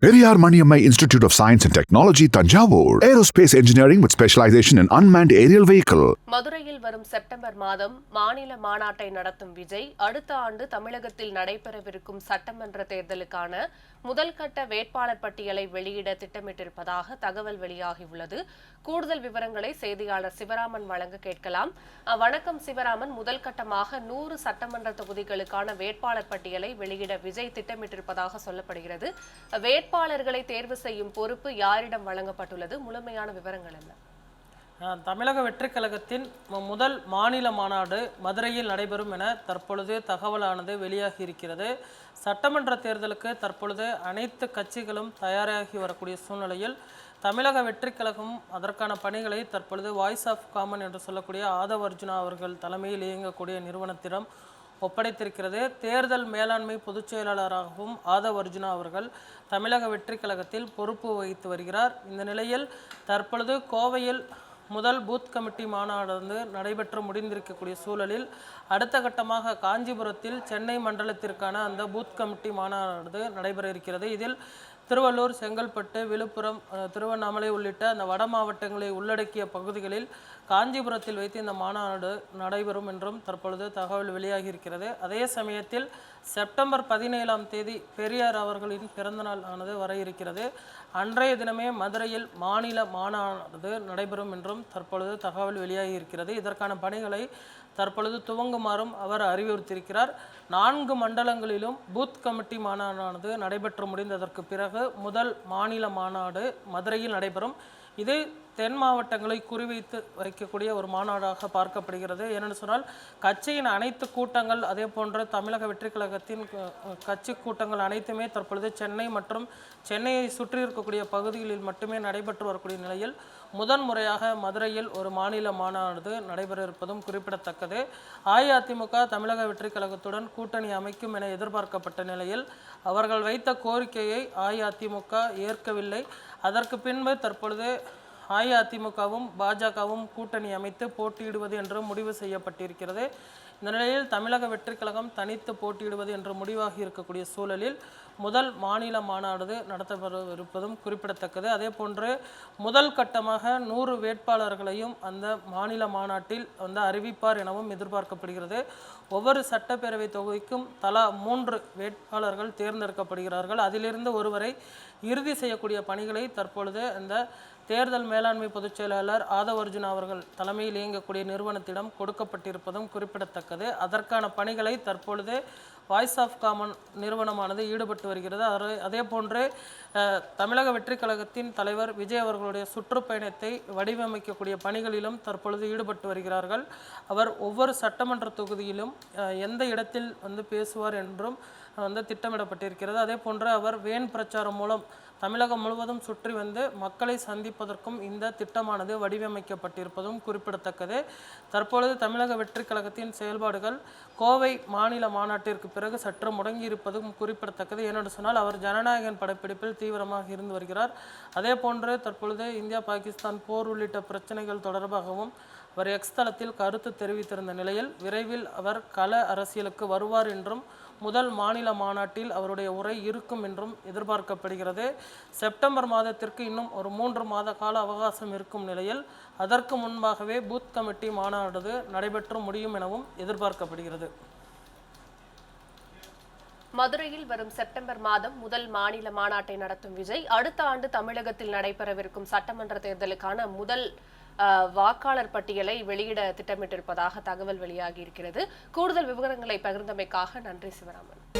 here we Periyar Maniammai Institute of Science and Technology, Tanjavur. Aerospace Engineering with specialization in unmanned aerial vehicle. மதுரையில் வரும் September மாதம் மாநில மாநாட்டை நடத்தும் விஜய் அடுத்த ஆண்டு தமிழகத்தில் நடைபெறவிருக்கும் சட்டமன்ற தேர்தலுக்கான முதல் கட்ட வேட்பாளர் பட்டியலை வெளியிட திட்டமிட்டிருப்பதாக தகவல் வெளியாகியுள்ளது. கூடுதல் விவரங்களை செய்தியாளர் சிவராமன் வழங்க கேட்கலாம். வணக்கம் சிவராமன். முதல் கட்டமாக நூறு சட்டமன்ற தொகுதிகளுக்கான வேட்பாளர் பட்டியலை வெளியிட விஜய் திட்டமிட்டிருப்பதாக சொல்லப்படுகிறது. வேட்பாளர்களை தேர்வு செய்யும் பொறுப்பு யாரிடம் வழங்கப்பட்டுள்ளது? முழுமையான விவரங்கள் என்ன? தமிழக வெற்றிக் கழகத்தின் முதல் மாநில மாநாடு மதுரையில் நடைபெறும் என தற்பொழுது தகவலானது வெளியாகி இருக்கிறது. சட்டமன்ற தேர்தலுக்கு தற்பொழுது அனைத்து கட்சிகளும் தயாராகி வரக்கூடிய சூழ்நிலையில் தமிழக வெற்றி கழகம் அதற்கான பணிகளை தற்பொழுது வாய்ஸ் ஆஃப் காமன் என்று சொல்லக்கூடிய ஆதவ் அர்ஜுனா அவர்கள் தலைமையில் இயங்கக்கூடிய நிறுவனத்திடம் ஒப்படைத்திருக்கிறது. தேர்தல் மேலாண்மை பொதுச் செயலாளராகவும் ஆதவ் அர்ஜுனா அவர்கள் தமிழக வெற்றி கழகத்தில் பொறுப்பு வகித்து வருகிறார். இந்த நிலையில் தற்பொழுது கோவையில் முதல் பூத் கமிட்டி மாநாடு வந்து நடைபெற்று முடிந்திருக்கக்கூடிய சூழலில் அடுத்த கட்டமாக காஞ்சிபுரத்தில் சென்னை மண்டலத்திற்கான அந்த பூத் கமிட்டி மாநாடு நடைபெற இருக்கிறது. இதில் திருவள்ளூர் செங்கல்பட்டு விழுப்புரம் திருவண்ணாமலை உள்ளிட்ட அந்த வட மாவட்டங்களை உள்ளடக்கிய பகுதிகளில் காஞ்சிபுரத்தில் வைத்து இந்த மாநாடு நடைபெறும் என்றும் தற்பொழுது தகவல் வெளியாகி இருக்கிறது. அதே சமயத்தில் செப்டம்பர் பதினேழாம் தேதி பெரியார் அவர்களின் பிறந்தநாள் ஆனது வர இருக்கிறது. அன்றைய தினமே மதுரையில் மாநில மாநாடு நடைபெறும் என்றும் தற்பொழுது தகவல் வெளியாகி இருக்கிறது. இதற்கான பணிகளை தற்பொழுது துவங்குமாறும் அவர் அறிவுறுத்தியிருக்கிறார். நான்கு மண்டலங்களிலும் பூத் கமிட்டி மாநாடானது நடைபெற்று முடிந்ததற்கு பிறகு முதல் மாநில மாநாடு மதுரையில் நடைபெறும். இது தென் மாவட்டங்களை குறிவைத்து வைக்கக்கூடிய ஒரு மாநாடாக பார்க்கப்படுகிறது. ஏனென்று சொன்னால் கட்சியின் அனைத்து கூட்டங்கள் அதே போன்ற தமிழக வெற்றி கழகத்தின் கட்சி கூட்டங்கள் அனைத்துமே தற்பொழுது சென்னை மற்றும் சென்னையை சுற்றி இருக்கக்கூடிய பகுதிகளில் மட்டுமே நடைபெற்று வரக்கூடிய நிலையில் முதன் முறையாக மதுரையில் ஒரு மாநில மாநாடு நடைபெற இருப்பதும் குறிப்பிடத்தக்கது. அஇஅதிமுக தமிழக வெற்றி கழகத்துடன் கூட்டணி அமைக்கும் என எதிர்பார்க்கப்பட்ட நிலையில் அவர்கள் வைத்த கோரிக்கையை அஇஅதிமுக ஏற்கவில்லை. அதற்கு பின்பு தற்பொழுது அஇஅதிமுகவும் பாஜகவும் கூட்டணி அமைத்து போட்டியிடுவது என்று முடிவு செய்யப்பட்டிருக்கிறது. இந்த நிலையில் தமிழக வெற்றிக்கழகம் தனித்து போட்டியிடுவது என்று முடிவாகி இருக்கக்கூடிய சூழலில் முதல் மாநில மாநாடு நடத்தப்பட இருப்பதும் குறிப்பிடத்தக்கது. அதே போன்று முதல் கட்டமாக நூறு வேட்பாளர்களையும் அந்த மாநில மாநாட்டில் வந்து அறிவிப்பார் எனவும் எதிர்பார்க்கப்படுகிறது. ஒவ்வொரு சட்டப்பேரவை தொகுதிக்கும் தலா மூன்று வேட்பாளர்கள் தேர்ந்தெடுக்கப்படுகிறார்கள். அதிலிருந்து ஒருவரை இறுதி செய்யக்கூடிய பணிகளை தற்பொழுது இந்த தேர்தல் மேலாண்மை பொதுச் செயலாளர் ஆதவ் அவர்கள் தலைமையில் இயங்கக்கூடிய நிறுவனத்திடம் கொடுக்கப்பட்டிருப்பதும் குறிப்பிடத்தக்கது. அதற்கான பணிகளை தற்பொழுது வாய்ஸ் ஆஃப் காமன் நிறுவனமானது ஈடுபட்டு வருகிறது. அதே- அதே போன்று தமிழக வெற்றிக் கழகத்தின் தலைவர் விஜய் அவர்களுடைய சுற்றுப்பயணத்தை வடிவமைக்கக்கூடிய பணிகளிலும் தற்பொழுது ஈடுபட்டு வருகிறார்கள். அவர் ஒவ்வொரு சட்டமன்ற தொகுதியிலும் எந்த இடத்தில் வந்து பேசுவார் என்றும் வந்து திட்டமிடப்பட்டிருக்கிறது. அதே போன்று அவர் வேன் பிரச்சாரம் மூலம் தமிழகம் முழுவதும் சுற்றி வந்து மக்களை சந்திப்பதற்கும் இந்த திட்டமானது வடிவமைக்கப்பட்டிருப்பதும் குறிப்பிடத்தக்கது. தற்பொழுது தமிழக வெற்றி கழகத்தின் செயல்பாடுகள் கோவை மாநில மாநாட்டிற்கு பிறகு சற்று முடங்கியிருப்பதும் குறிப்பிடத்தக்கது. ஏனென்று சொன்னால் அவர் ஜனநாயகன் படப்பிடிப்பில் தீவிரமாக இருந்து வருகிறார். அதே போன்று தற்பொழுது இந்தியா பாகிஸ்தான் போர் உள்ளிட்ட பிரச்சனைகள் தொடர்பாகவும் அவர் எக்ஸ் தளத்தில் கருத்து தெரிவித்திருந்த நிலையில் விரைவில் அவர் கள அரசியலுக்கு வருவார் என்றும் முதல் மாநில மாநாட்டில் அவருடைய உரை இருக்கும் என்றும் எதிர்பார்க்கப்படுகிறது. செப்டம்பர் மாதத்திற்கு இன்னும் ஒரு மூன்று மாத கால அவகாசம் இருக்கும் நிலையில் அதற்கு முன்பாகவே பூத் கமிட்டி மாநாடு நடைபெற்று முடியும் எனவும் எதிர்பார்க்கப்படுகிறது. மதுரையில் வரும் செப்டம்பர் மாதம் முதல் மாநில மாநாட்டை நடத்தும் விஜய் அடுத்த ஆண்டு தமிழகத்தில் நடைபெறவிருக்கும் சட்டமன்ற தேர்தலுக்கான முதல் வாக்காளர் பட்டியலை வெளியிட திட்டமிட்டிருப்பதாக தகவல் வெளியாகி இருக்கிறது கூடுதல் விவரங்களை பகிர்ந்தமைக்காக நன்றி சிவராமன்.